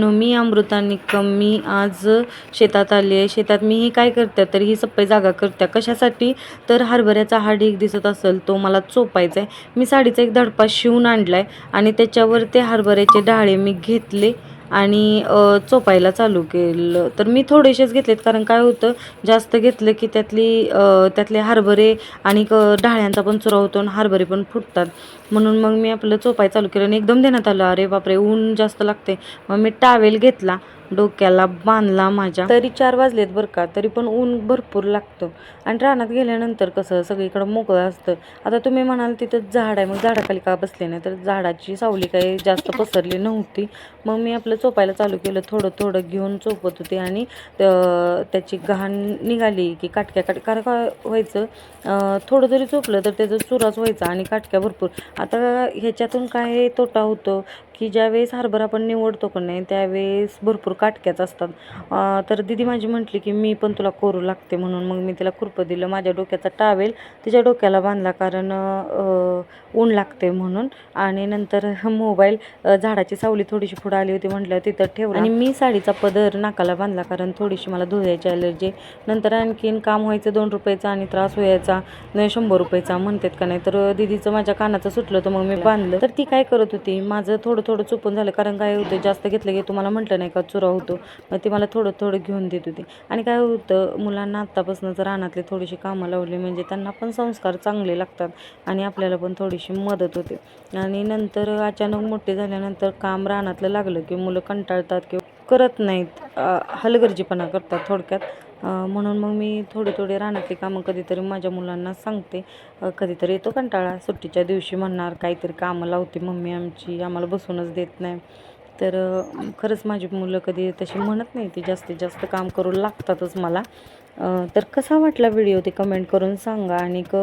मी अमृता निकम मी आज शेतात आली आहे. शेतात मी ही काय करते तर ही सप्पई जागा करते. कशासाठी? तर हरभऱ्याचा हा ढीग दिसत असेल तो मला चोपायचा आहे मी साडीचा एक धडपा शिवून आणला आहे आणि त्याच्यावर ते हरभऱ्याचे डाळे मी घेतले. आणि चोपायला चालू केलं. तर मी थोडेसेच घेतलेत कारण काय होतं जास्त घेतलं की त्यातली त्यातले हरभरे आणि क डाळ्यांचा पण चुरा होतो आणि हरभरे पण फुटतात. म्हणून मग मी आपलं चोपाय चालू केलं आणि एकदम देण्यात आलं. अरे बापरे ऊन जास्त लागते मग मी टावेल घेतला. डोक्याला बांधला माझ्या. तरी चार वाजलेत बरं का तरी पण ऊन भरपूर लागतं. आणि रानात गेल्यानंतर कसं सगळीकडं मोकळं असतं. आता तुम्ही म्हणाल तिथं झाड आहे मग झाडाखाली का बसले नाही? तर झाडाची सावली काही जास्त पसरली नव्हती. मग मी आपलं चोपायला चालू केलं. थोडं थोडं घेऊन चोपत होते आणि त्याची घाण निघाली की काटक्या काट कारण काय व्हायचं? थोडं जरी चोपलं तर त्याचा चुराच व्हायचा आणि काटक्या भरपूर. आता ह्याच्यातून काय तोटा होतो? की ज्यावेळेस हरभरा आपण निवडतो का नाही त्यावेळेस भरपूर काटक्याच असतात. तर दिदी माझी म्हटली की मी पण तुला करू लागते म्हणून. मग मी तिला खुरपं दिलं. माझ्या डोक्याचा टावेल तिच्या डोक्याला बांधला कारण ऊन लागते म्हणून. आणि नंतर मोबाईल झाडाची सावली थोडीशी पुढं आली होती म्हटलं तिथं ठेवलं. आणि मी साडीचा पदर नाकाला बांधला कारण थोडीशी मला धुयाची ॲलर्जी नंतर आणखीन काम व्हायचं दोन रुपयाचा आणि त्रास व्हायचा नाही शंभर रुपयाचा म्हणतात का नाही. तर दिदीचं माझ्या कानाचं सुटलं तर मग मी बांधलं. तर ती काय करत होती माझं थोडं थोडं चुपून झालं. कारण काय होतं जास्त घेतलं की तुम्हाला म्हटलं नाही का चुरा होतो. मग ती मला थोडं थोडं घेऊन देत होती. आणि काय होतं मुलांना आत्तापासून जर रानातली थोडीशी कामं लावली. म्हणजे त्यांना पण संस्कार चांगले लागतात आणि आपल्याला पण थोडीशी मदत होते. आणि नंतर अचानक मोठे झाल्यानंतर काम रानातलं लागलं की मुलं कंटाळतात किंवा करत नाहीत. हलगर्जीपणा करतात थोडक्यात. म्हणून मग मी थोडी थोडी रानातली कामं कधीतरी माझ्या मुलांना सांगते. कधीतरी येतो कंटाळा. सुट्टीच्या दिवशी म्हणणार काहीतरी कामं लावते मम्मी आमची आम्हाला बसूनच देत नाही. तर खरंच माझी मुलं कधी तशी म्हणत नाही ती जास्तीत जास्त काम करू लागतातच मला. तर कसा वाटला व्हिडिओ ते कमेंट करून सांगा आणि क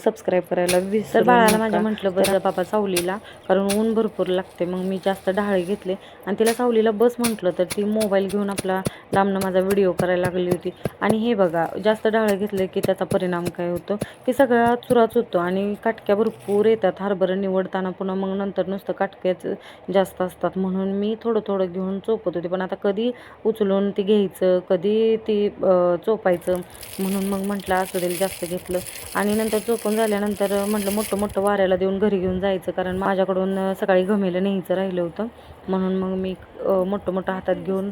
सबस्क्राईब करायला विसर बाळाला माझ्या म्हटलं बरं बाबा सावलीला कारण ऊन भरपूर लागते मग मी जास्त डाळे घेतले आणि तिला सावलीला बस म्हटलं तर ती मोबाईल घेऊन आपला लांबनं माझा व्हिडिओ करायला लागली होती. आणि हे बघा जास्त डाळे घेतले की त्याचा परिणाम काय होतो? की सगळा चुराच होतो आणि काटक्या भरपूर येतात हरभरं निवडताना पुन्हा मग नंतर नुसतं काटक्याच जास्त असतात. म्हणून मी थोडं थोडं घेऊन चोपत होते पण आता कधी उचलून ती घ्यायचं कधी ती चोपायचं म्हणून मग म्हटलं असं देईल जास्त घेतलं. आणि नंतर चोपून झाल्यानंतर म्हटलं मोठं मोठं वाऱ्याला देऊन घरी घेऊन जायचं कारण माझ्याकडून सकाळी घमेलं न्यायचं राहिलं होतं. म्हणून मग मी मोठं मोठं हातात घेऊन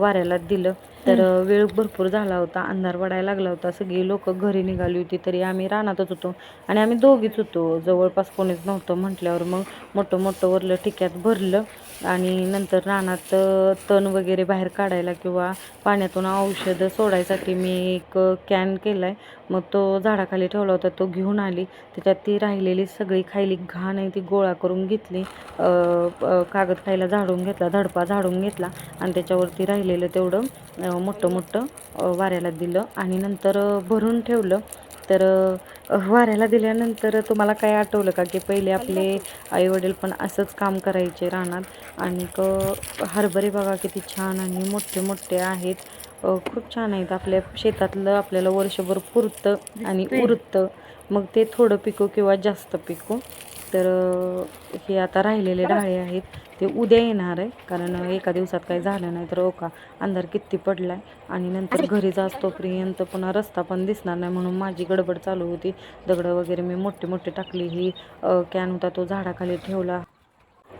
वाऱ्याला दिलं. तर वेळ भरपूर झाला होता अंधार पडायला लागला होता सगळी लोक घरी निघाली होती तरी आम्ही रानातच होतो आणि आम्ही दोघीच होतो. जवळपास कोणीच नव्हतं म्हटल्यावर मग मोठं मोठं वरलं ठिक्यात भरलं आणि नंतर रानात तण वगैरे बाहेर काढायला किंवा पाण्यातून औषधं सोडायसाठी मी एक कॅन केला आहे मग तो झाडाखाली ठेवला होता तो घेऊन आली. त्याच्यात ती राहिलेली सगळी खायली घाण आहे ती गोळा करून घेतली. कागद खायला झाडून घेतला धडपा झाडून घेतला आणि त्याच्यावरती राहिलेलं तेवढं मोठं मोठं वाऱ्याला दिलं आणि नंतर भरून ठेवलं. तर वाऱ्याला दिल्यानंतर तुम्हाला काय आठवलं का की पहिले आपले आईवडील पण असंच काम करायचे रानात? आणि क हरभरे बघा किती छान आणि मोठे मोठे आहेत. खूप छान आहेत. आपल्या शेतातलं आपल्याला वर्षभर पुरतं आणि उरतं. मग ते थोडं पिको किंवा जास्त पिको. तर हे आता राहिलेले डाळे आहेत. ते उद्या येणार आहे. कारण एका दिवसात काही झालं नाही तर ओका अंधार किती पडला आहे आणि नंतर घरी जाच तोपर्यंत पुन्हा रस्ता पण दिसणार नाही म्हणून माझी गडबड चालू होती. दगडं वगैरे मी मोठे मोठे टाकली. ही कॅन होता तो झाडाखाली ठेवला.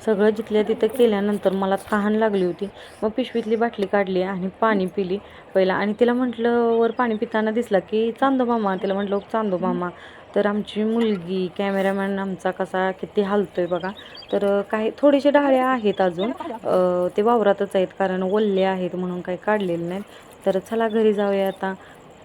सगळं जिथल्या तिथं केल्यानंतर मला तहान लागली होती. मग पिशवीतली बाटली काढली आणि पाणी पिली पहिला. आणि तिला म्हटलं वर पाणी पिताना दिसला की चांदो मामा. तिला म्हटलं चांदो मामा. तर आमची मुलगी कॅमेरामॅन आमचा कसा किती हालतोय बघा. तर काही थोडेसे डाळ्या आहेत अजून. ते वावरातच आहेत कारण ओल्ले आहेत म्हणून काही काढलेले नाहीत. तर चला घरी जाऊया आता.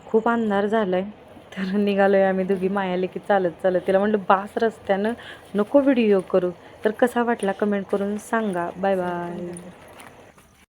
खूप अंधार झाला आहे तर आहे आम्ही दोघी मायाले की चालत चालत तिला म्हटलं बास रस्त्यानं नको व्हिडिओ करू. तर कसा वाटला कमेंट करून सांगा. Bye bye